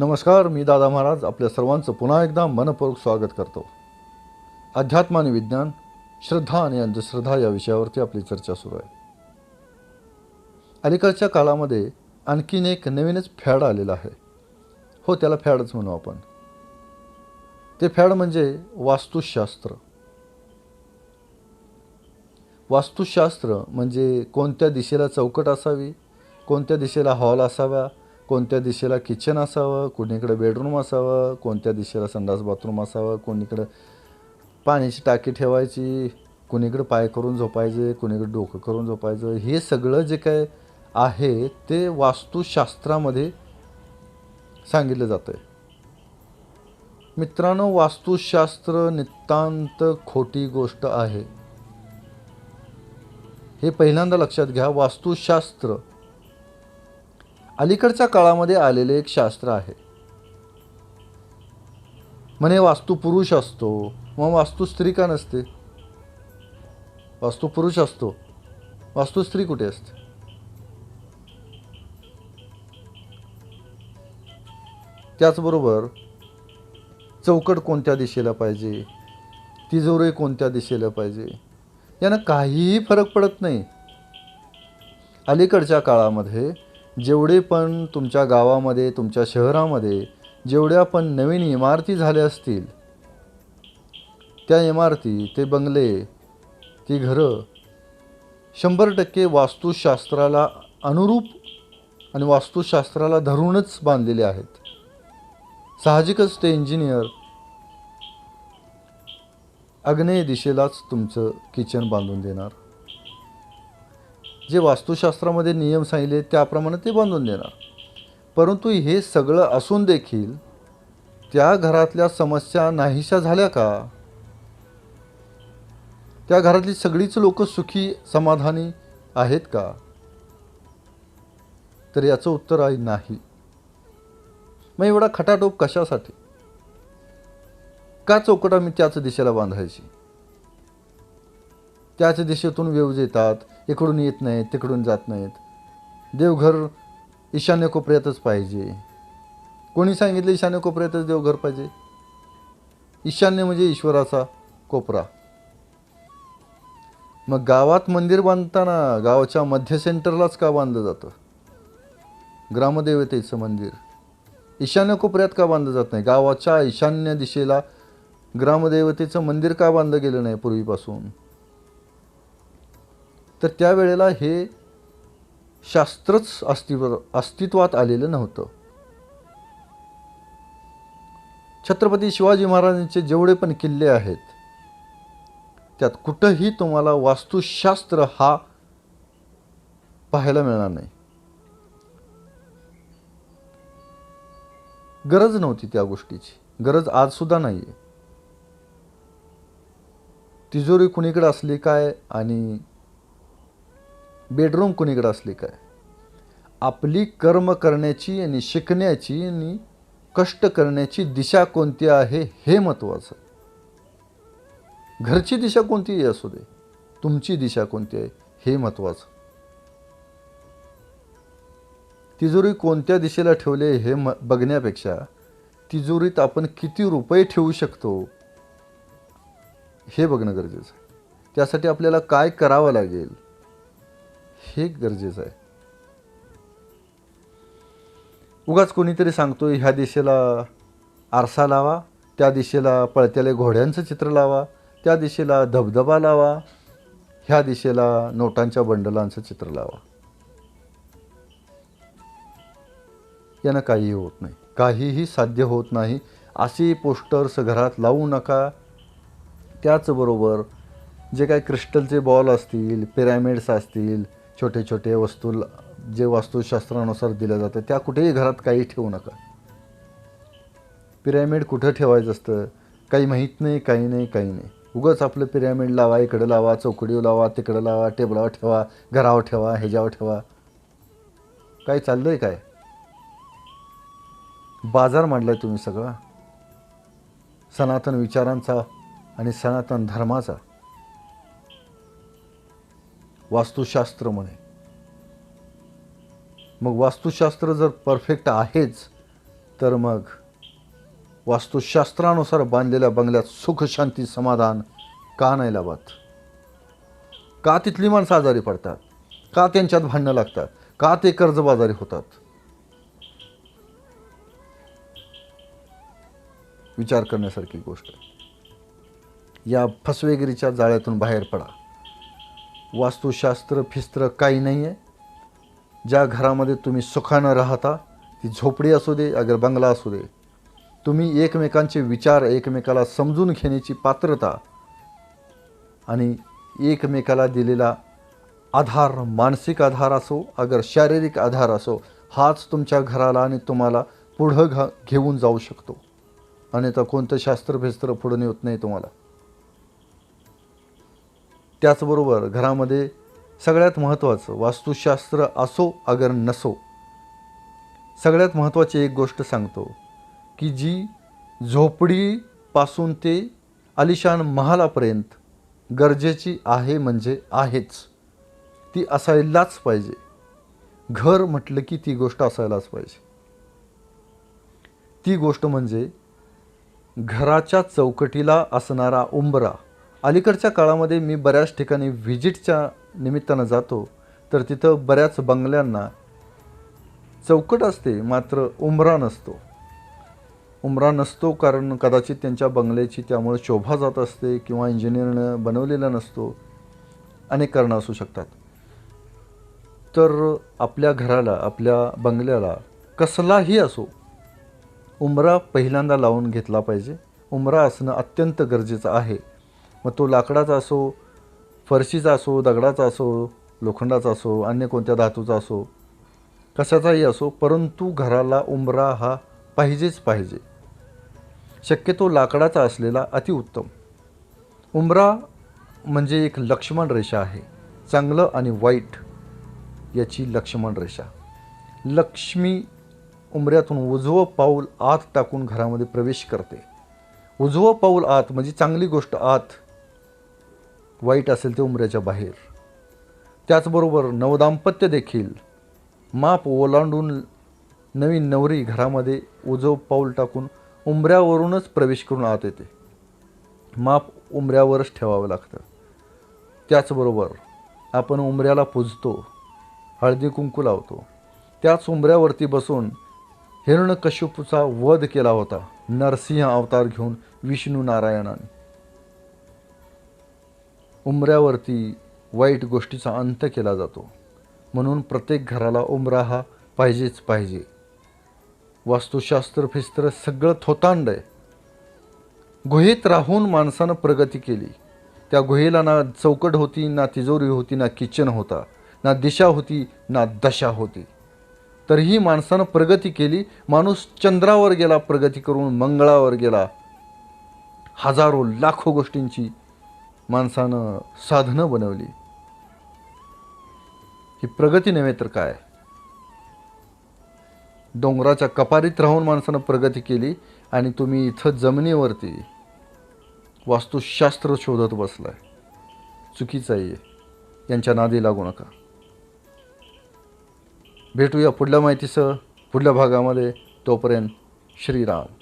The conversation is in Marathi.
नमस्कार मी दादा महाराज. आपल्या सर्वांचं पुन्हा एकदा मनपूर्वक स्वागत करतो. अध्यात्म आणि विज्ञान श्रद्धा आणि अंधश्रद्धा या विषयावरती आपली चर्चा सुरू आहे. अलीकडच्या काळामध्ये आणखीन एक नवीनच फॅड आलेला आहे. हो त्याला फॅडच म्हणू आपण. ते फॅड म्हणजे वास्तुशास्त्र. वास्तुशास्त्र म्हणजे कोणत्या दिशेला चौकट असावी कोणत्या दिशेला हॉल असावा कोणत्या दिशेला किचन असावं कोणीकडे बेडरूम असावं कोणत्या दिशेला संडास बाथरूम असावं कोणीकडं पाण्याची टाकी ठेवायची कुणीकडं पाय करून झोपायचे कुणीकडं डोकं करून झोपायचं हे सगळं जे काय आहे ते वास्तुशास्त्रामध्ये सांगितलं जातं आहे मित्रांनो वास्तुशास्त्र नितांत खोटी गोष्ट आहे. हे पहिल्यांदा लक्षात घ्या वास्तुशास्त्र अलीकडच्या काळामध्ये आलेले एक शास्त्र आहे. म्हणे वास्तू पुरुष असतो मग वास्तू स्त्री का नसते? वास्तू पुरुष असतो. वास्तू स्त्री कुठे असते? त्याचबरोबर चौकट कोणत्या दिशेला पाहिजे? तिजोरी कोणत्या दिशेला पाहिजे? यानं काहीही फरक पडत नाही. अलीकडच्या काळामध्ये जेवढे पण तुमच्या गावामध्ये तुमच्या शहरामध्ये जेवढ्या पण नवीन इमारती झाल्या असतील त्या इमारती ते बंगले ती घरं शंभर टक्के वास्तुशास्त्राला अनुरूप आणि वास्तुशास्त्राला धरूनच बांधलेले आहेत. साहजिकच ते इंजिनियर आग्नेय दिशेलाच तुमचं किचन बांधून देणार. जे वास्तुशास्त्रामध्ये नियम सांगितले त्याप्रमाणे ते बांधून देणार. परंतु हे सगळं असून देखील त्या घरातल्या समस्या नाहीशा झाल्या का? त्या घरातली सगळीच लोक सुखी समाधानी आहेत का? तर याचं उत्तर आहे नाही. मग एवढा खटाटोप कशासाठी? का चौकट आम्ही त्याच दिशेला बांधायची? त्याच दिशेतून वेव्ज येतात इकडून येत नाहीत तिकडून जात नाहीत. देवघर ईशान्य कोपऱ्यातच पाहिजे. कोणी सांगितलं ईशान्य कोपऱ्यातच देवघर पाहिजे? ईशान्य म्हणजे ईश्वराचा कोपरा. मग गावात मंदिर बांधताना गावाच्या मध्य सेंटरलाच का बांधलं जातं? ग्रामदेवतेचं मंदिर. ईशान्य कोपऱ्यात का बांधलं जात नाही? गावाच्या ईशान्य दिशेला ग्रामदेवतेचं मंदिर का बांधलं गेलं नाही पूर्वीपासून? तर त्यावेळेला हे शास्त्रच अस्तित्व अस्तित्वात आलेलं नव्हतं. छत्रपती शिवाजी महाराजांचे जेवढे पण किल्ले आहेत त्यात कुठंही तुम्हाला वास्तुशास्त्र हा पाहायला मिळणार नाही. गरज नव्हती त्या गोष्टीची. गरज आज सुद्धा नाही आहे तिजोरी कुणीकडे असली काय आणि बेडरूम कुणीकडं असली काय? आपली कर्म करण्याची आणि शिकण्याची आणि कष्ट करण्याची दिशा कोणती आहे हे महत्त्वाचं. घरची दिशा कोणतीही असू दे तुमची दिशा कोणती आहे हे महत्त्वाचं. तिजोरी कोणत्या दिशेला ठेवले हे म बघण्यापेक्षा तिजोरीत आपण किती रुपये ठेवू शकतो हे बघणं गरजेचं आहे. त्यासाठी आपल्याला काय करावं लागेल? हे गरजेचं आहे. उगाच कोणीतरी सांगतो ह्या दिशेला आरसा लावा त्या दिशेला पळत्याले घोड्यांचं चित्र लावा त्या दिशेला धबधबा लावा ह्या दिशेला नोटांच्या बंडलांचं चित्र लावा. यानं काहीही होत नाही. काहीही साध्य होत नाही. अशी पोस्टर्स घरात लावू नका. त्याचबरोबर जे काही क्रिस्टलचे बॉल असतील पिरॅमिड्स असतील छोटे छोटे वस्तू जे वास्तुशास्त्रानुसार दिल्या जातं त्या कुठेही घरात काही ठेवू नका. पिरॅमिड कुठं ठेवायचं असतं? काही माहीत नाही काही नाही काही नाही. उगाच आपलं पिरॅमिड लावा इकडं लावा चौकडीवर लावा तिकडं लावा टेबलावर ठेवा घरावर ठेवा ह्याच्यावर ठेवा. काय चाललं आहे काय? बाजार मांडला आहे तुम्ही सगळा. सनातन विचारांचा आणि सनातन धर्माचा. वास्तुशास्त्र म्हणे. मग वास्तुशास्त्र जर परफेक्ट आहेच तर मग वास्तुशास्त्रानुसार बांधलेल्या बंगल्यात सुख शांती समाधान का नाही लाभत? का तिथली माणसं आजारी पडतात? का त्यांच्यात भांडणं लागतात? का ते कर्जबाजारी होतात? विचार करण्यासारखी गोष्ट या फसवेगिरीच्या जाळ्यातून बाहेर पडा. वास्तुशास्त्र फिस्त्र काही नाही आहे ज्या घरामध्ये तुम्ही सुखानं राहता ती झोपडी असू दे अगर बंगला असू दे तुम्ही एकमेकांचे विचार एकमेकाला समजून घेण्याची पात्रता आणि एकमेकाला दिलेला आधार मानसिक आधार असो अगर शारीरिक आधार असो हाच तुमच्या घराला आणि तुम्हाला पुढं घा घेऊन जाऊ शकतो. आणि तर कोणतं शास्त्रभिस्त्र पुढं नेत नाही तुम्हाला. त्याचबरोबर घरामध्ये सगळ्यात महत्त्वाचं वास्तुशास्त्र असो अगर नसो सगळ्यात महत्त्वाची एक गोष्ट सांगतो की जी झोपडीपासून ते आलिशान महालापर्यंत गरजेची आहे म्हणजे आहेच. ती असायलाच पाहिजे. घर म्हटलं की ती गोष्ट असायलाच पाहिजे. ती गोष्ट म्हणजे घराच्या चौकटीला असणारा उंबरा अलीकडच्या काळामध्ये मी बऱ्याच ठिकाणी व्हिजिटच्या निमित्तानं जातो तर तिथं बऱ्याच बंगल्यांना चौकट असते मात्र उंबरा नसतो. उंबरा नसतो कारण कदाचित त्यांच्या बंगल्याची त्यामुळे शोभा जात असते किंवा इंजिनियरनं बनवलेला नसतो अनेक कारणं असू शकतात. तर आपल्या घराला आपल्या बंगल्याला कसलाही असो उंबरा पहिल्यांदा लावून घेतला पाहिजे. उंबरा असणं अत्यंत गरजेचं आहे. मग तो लाकडाचा असो फरशीचा असो दगडाचा असो लोखंडाचा असो अन्य कोणत्या धातूचा असो कशाचाही असो परंतु घराला उंबरा हा पाहिजेच पाहिजे. शक्यतो लाकडाचा असलेला अतिउत्तम उंबरा म्हणजे एक लक्ष्मण रेषा आहे चांगलं आणि वाईट याची लक्ष्मण रेषा. लक्ष्मी उंबऱ्यातून उजवं पाऊल आत टाकून घरामध्ये प्रवेश करते. उजवं पाऊल आत म्हणजे चांगली गोष्ट आत वाईट असेल ते उंबऱ्याच्या बाहेर. त्याचबरोबर नवदाम्पत्य देखील. माप ओलांडून नवीन नवरी घरामध्ये उजव पाऊल टाकून उंबऱ्यावरूनच प्रवेश करून आत येते. माप उंबऱ्यावरच ठेवावं लागतं. त्याचबरोबर आपण उंबऱ्याला पुजतो हळदी कुंकू लावतो. त्याच उंबऱ्यावरती बसून हिरणकश्यपूचा वध केला होता नरसिंह अवतार घेऊन विष्णू नारायणाने. उंबऱ्यावरती वाईट गोष्टीचा अंत केला जातो. म्हणून प्रत्येक घराला उंबरा हा पाहिजेच पाहिजे. वास्तुशास्त्र फिस्त्र सगळं थोतांड आहे. गुहेत राहून माणसानं प्रगती केली. त्या गुहेला ना चौकट होती ना तिजोरी होती ना किचन होता ना दिशा होती ना दशा होती. तरीही माणसानं प्रगती केली. माणूस चंद्रावर गेला प्रगती करून मंगळावर गेला. हजारो लाखो गोष्टींची माणसानं साधनं बनवली. ही प्रगती नव्हे तर काय? डोंगराच्या कपारीत राहून माणसानं प्रगती केली आणि तुम्ही इथं जमिनीवरती वास्तुशास्त्र शोधत बसलाय. चुकीचं आहे यांच्या नादी लागू नका. भेटूया पुढल्या माहितीसह. पुढल्या भागामध्ये तोपर्यंत श्रीराम.